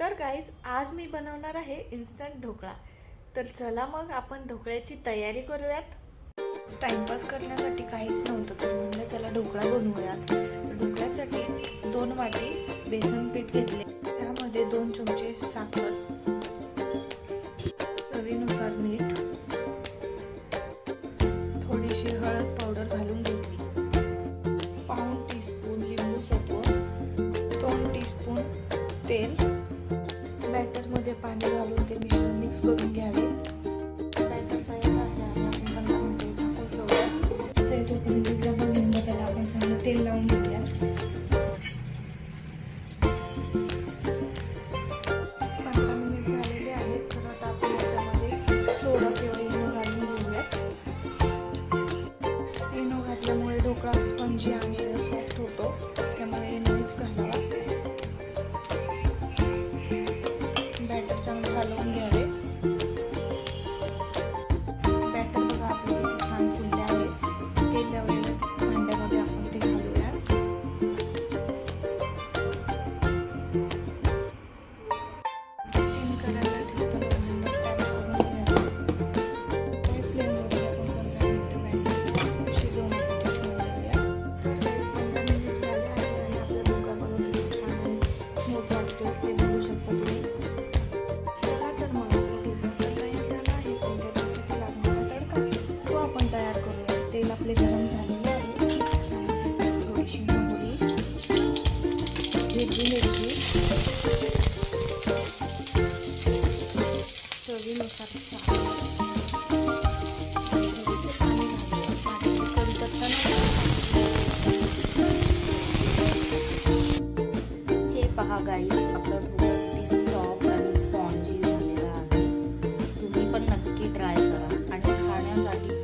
तर गाईज आज मी बनवणार आहे इन्स्टंट ढोकळा. तर चला मग आपण ढोकळ्याची तयारी करूयात. टाइमपास करण्यासाठी काहीच नव्हतं तर म्हणलं चला ढोकळा बनवूयात. तर ढोकळ्यासाठी दोन वाटी बेसन पीठ घेतले. त्यामध्ये दोन चमचे साखर चवीनुसार मीठ थोडीशी हळद पावडर घालून घेतली. पाऊन टीस्पून लिंबू सत्व दोन टीस्पून तेल बॅटरमध्ये पाणी घालून ते मिश्रण मिक्स करून घ्यावे. त्याला आपण चांगलं तेल लावून पंधरा मिनिट झालेले आहेत आता किंवा इनो घातल्यामुळे स्पंजी आणि बॅटर चांगलं घालवून घ्यायचं हिरवी मिरची. चवीनुसार हे पहा गाई आपलं ढोकळी सॉफ्ट आणि स्पॉन्जी झालेला आहे. तुम्ही पण नक्की ट्राय करा. आणि खाण्यासाठी